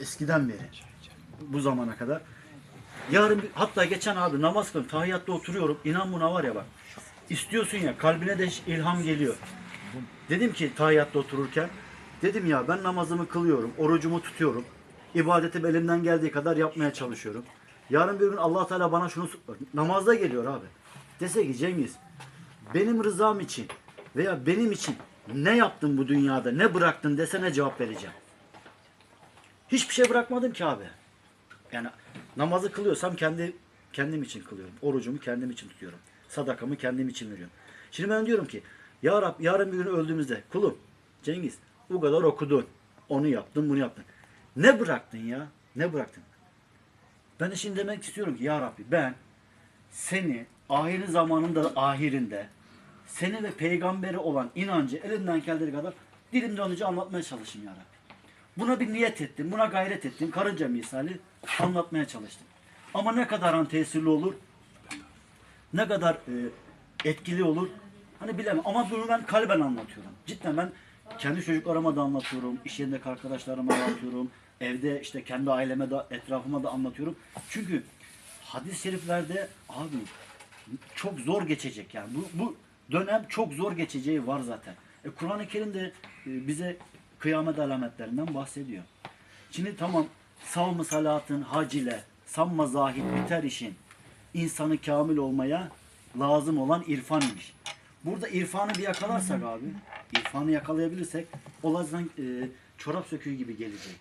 eskiden beri bu zamana kadar. Yarın bir- hatta geçen abi namaz kılıyorum. Tahiyyatta oturuyorum. İnan buna var ya bak. İstiyorsun ya kalbine de ilham geliyor. Dedim ki tahiyyatta otururken dedim ya ben namazımı kılıyorum. Orucumu tutuyorum. İbadeti elimden geldiği kadar yapmaya çalışıyorum. Yarın bir gün allah Teala bana şunu namazda geliyor abi. Dese ki Cengiz benim rızam için veya benim için ne yaptın bu dünyada ne bıraktın desene cevap vereceğim. Hiçbir şey bırakmadım ki abi. Yani namazı kılıyorsam kendi kendim için kılıyorum. Orucumu kendim için tutuyorum. Sadakamı kendim için veriyorum. Şimdi ben diyorum ki ya Rab yarın bir gün öldüğümüzde kulum Cengiz bu kadar okudun. Onu yaptın bunu yaptın. Ne bıraktın ya? Ne bıraktın? Ben de şimdi demek istiyorum ki ya Rabbi ben seni ahir zamanında ahirinde seni ve peygamberi olan inancı elinden geldiği kadar dilimde önce anlatmaya çalışayım ya Rabbi. Buna bir niyet ettim, buna gayret ettim. Karınca misali anlatmaya çalıştım. Ama ne kadar an tesirli olur, ne kadar e, etkili olur, hani bilemem. Ama bunu ben kalben anlatıyorum. Cidden ben kendi çocuklarıma da anlatıyorum, iş yerindeki arkadaşlarıma da anlatıyorum, evde işte kendi aileme de, etrafıma da anlatıyorum. Çünkü hadis-i şeriflerde abi çok zor geçecek yani. Bu, bu dönem çok zor geçeceği var zaten. E, Kur'an-ı Kerim de e, bize kıyamet alametlerinden bahsediyor. Şimdi tamam savmı salatın hac ile samma zahid biter işin. İnsanı kamil olmaya lazım olan irfan imiş. Burada irfanı bir yakalarsak abi, irfanı yakalayabilirsek o zaten e, çorap söküğü gibi gelecek.